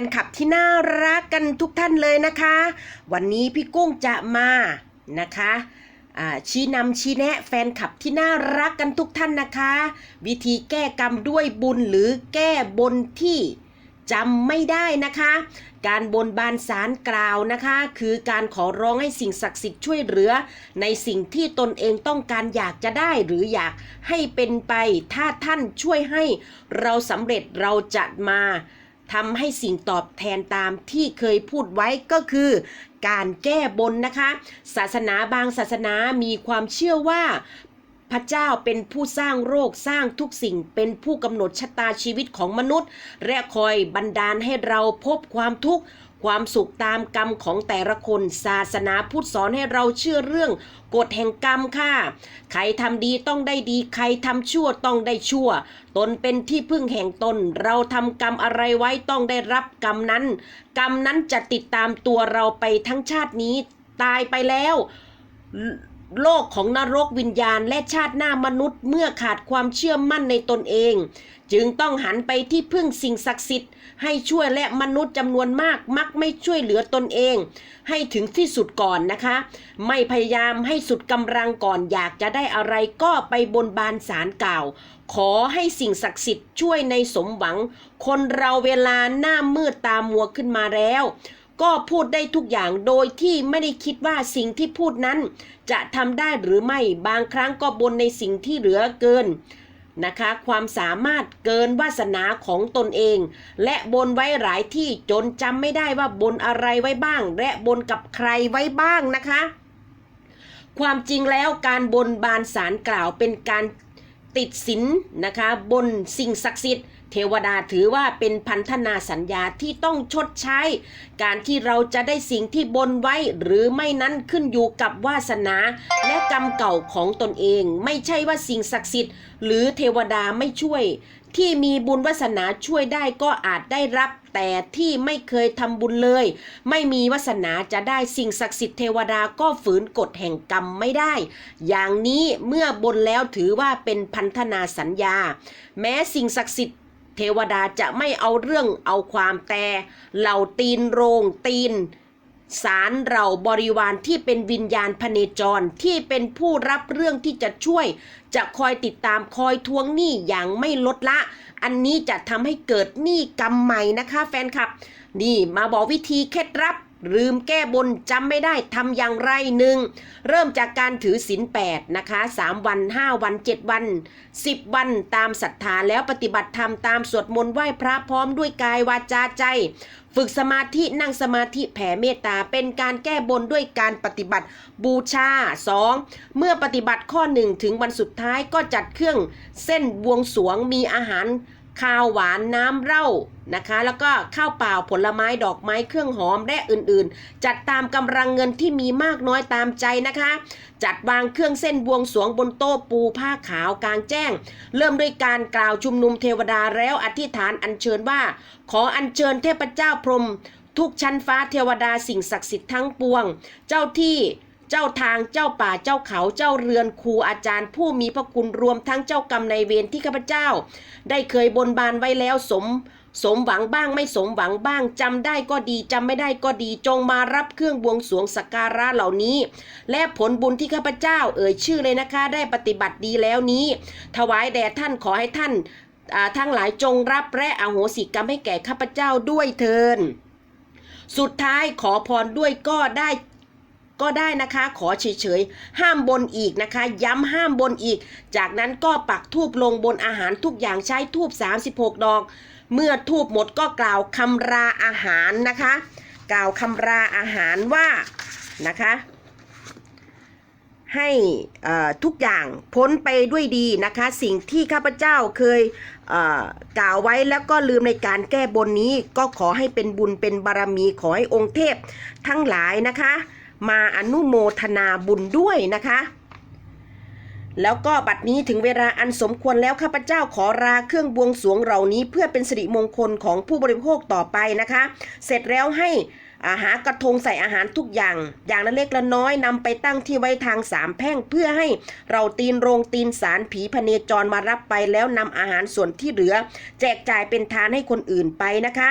นคลับที่น่ารักกันทุกท่านเลยนะคะ วันนี้พี่กุ้งจะมานะคะชี้นำชี้แนะแฟนคลับที่น่ารักกันทุกท่านนะคะ วิธีแก้กรรมด้วยบุญหรือแก้บนที่จำไม่ได้นะคะ การบนบานสารกล่าวนะคะ คือการขอร้องให้สิ่งศักดิ์สิทธิ์ช่วยเหลือ ในสิ่งที่ตนเองต้องการอยากจะได้หรืออยากให้เป็นไป ถ้าท่านช่วยให้เราสำเร็จเราจะมา ทำให้สิ่งตอบแทนตามที่เคยพูดไว้ก็คือ การแก้บนนะคะ ศาสนาบางศาสนามีความเชื่อว่าพระเจ้าเป็นผู้สร้างโรคสร้างทุกสิ่งเป็นผู้กำหนดชะตาชีวิตของมนุษย์ และคอยบันดาลให้เราพบความทุกข์ ความสุขตามกรรมของแต่ละคน ศาสนาพุทธสอนให้เราเชื่อเรื่องกฎแห่งกรรมค่ะ ใครทำดีต้องได้ดี ใครทำชั่วต้องได้ชั่ว ตนเป็นที่พึ่งแห่งตน เราทำกรรมอะไรไว้ต้องได้รับกรรมนั้น กรรมนั้นจะติดตามตัวเราไปทั้งชาตินี้ ตายไปแล้ว โลกของนรกวิญญาณและชาติหน้ามนุษย์เมื่อขาดความเชื่อมั่นในตนเอง จึงต้องหันไปที่พึ่งสิ่งศักดิ์สิทธิ์ให้ช่วยและมนุษย์จำนวนมากมักไม่ช่วยเหลือตนเอง ให้ถึงที่สุดก่อนนะคะ ไม่พยายามให้สุดกำลังก่อนอยากจะได้อะไรก็ไปบนบานสารกล่าว ขอให้สิ่งศักดิ์สิทธิ์ช่วยในสมหวัง คนเราเวลาหน้ามืดตามัวขึ้นมาแล้ว ก็พูดได้ทุกอย่างโดยที่ไม่ได้คิดว่าสิ่งที่พูดนั้น จะทำได้หรือไม่บางครั้งก็บนในสิ่งที่เหลือเกินนะคะ ความสามารถเกินวาสนาของตนเอง และบนไว้หลายที่จนจำไม่ได้ว่าบนอะไรไว้บ้าง และบนกับใครไว้บ้างนะคะ ความจริงแล้วการบนบานสารกล่าวเป็นการติดสินนะคะ บนสิ่งศักดิ์สิทธิ์เทวดาถือว่าเป็นพันธนาสัญญาที่ต้องชดใช้ การที่เราจะได้สิ่งที่บนไว้หรือไม่นั้นขึ้นอยู่กับวาสนา และกรรมเก่าของตนเอง ไม่ใช่ว่าสิ่งศักดิ์สิทธิ์ หรือเทวดาไม่ช่วย ที่มีบุญวาสนาช่วยได้ก็อาจได้รับ แต่ที่ไม่เคยทำบุญเลย ไม่มีวาสนาจะได้สิ่งศักดิ์สิทธิ์เทวดาก็ฝืนกฎแห่งกรรมไม่ได้ อย่างนี้เมื่อบนแล้วถือว่าเป็นพันธนาสัญญา แม้สิ่งศักดิ์สิทธิ์ เทวดาจะไม่เอาเรื่องเอาความแต่เหล่าตีนโรงตีนสารเราบริวารที่เป็นวิญญาณพเนจรที่เป็นผู้รับเรื่องที่จะช่วย จะคอยติดตามคอยทวงหนี้อย่างไม่ลดละ อันนี้จะทำให้เกิดหนี้กรรมใหม่นะคะแฟนคลับ นี่มาบอกวิธีเคล็ดลับ ลืมแก้บนจำไม่ได้ทำอย่างไรหนึ่งเริ่มจากการถือศีลแปดนะคะ3วัน 5 วัน 7 วัน 10 วันตามศรัทธาแล้วปฏิบัติธรรมตามสวดมนต์ไหว้พระพร้อมด้วยกายวาจาใจ ฝึกสมาธินั่งสมาธิแผ่เมตตาเป็นการแก้บนด้วยการปฏิบัติบูชา 2. เมื่อปฏิบัติข้อ 1 ถึงวันสุดท้ายก็จัดเครื่องเส้นบวงสรวงมีอาหาร ข้าวหวานน้ำเหล้านะคะ แล้วก็ข้าวเปล่าผลไม้ดอกไม้เครื่องหอมและอื่นๆ จัดตามกำลังเงินที่มีมากน้อยตามใจนะคะ จัดวางเครื่องเส้นบวงสรวงบนโต๊ะปูผ้าขาวกลางแจ้ง เริ่มด้วยการกล่าวชุมนุมเทวดาแล้วอธิษฐานอัญเชิญว่า ขออัญเชิญเทพเจ้าพรหมทุกชั้นฟ้าเทวดาสิ่งศักดิ์สิทธิ์ทั้งปวง เจ้าที่ เจ้าทางเจ้าป่าเจ้าเขาเจ้าเรือนครูอาจารย์ ผู้มีพระคุณรวมทั้งเจ้ากรรมในายเวรที่ข้าพเจ้า ได้เคยบนบานไว้แล้วสม สมหวังบ้างไม่สมหวังบ้างจำได้ก็ดีจำไม่ได้ก็ดีจงมารับเครื่องบวงสรวงสักการะเหล่านี้ และผลบุญที่ข้าพเจ้า เอ่ยชื่อเลยนะคะ ได้ปฏิบัติดีแล้วนี้ ถวายแด่ท่านขอให้ท่านทั้งหลายจงรับและอโหสิกรรมให้แก่ข้าพเจ้าด้วยเทินสุดท้ายขอพรด้วยก็ได้ ก็ได้นะคะ ขอเฉยๆห้ามบนอีกนะคะ ย้ำห้ามบนอีก จากนั้นก็ปักทูบลงบนอาหารทุกอย่างใช้ทูบ36 ดอก เมื่อทูบหมดก็กล่าวคำราอาหารนะคะ กล่าวคำราอาหารว่านะคะให้ทุกอย่างพ้นไปด้วยดีนะคะ สิ่งที่ข้าพเจ้าเคยเกล่าวไว้แล้วก็ลืมในการแก้บนนี้ ก็ขอให้เป็นบุญเป็นบารมีขอให้องค์เทพทั้งหลายนะคะ มาอนุโมทนาบุญด้วยนะคะ แล้วก็บัดนี้ถึงเวลาอันสมควรแล้วข้าพเจ้าขอราเครื่องบวงสรวงเหล่านี้ เพื่อเป็นสิริมงคลของผู้บริโภคต่อไปนะคะ เสร็จแล้วให้อาหารกระทงใส่อาหารทุกอย่าง อย่างละเล็กละน้อยนำไปตั้งที่ไว้ทางสามแพร่งเพื่อให้เราตีนโรงตีนสารผีพเนจรมารับไปแล้วนำอาหารส่วนที่เหลือ แจกจ่ายเป็นทานให้คนอื่นไปนะคะ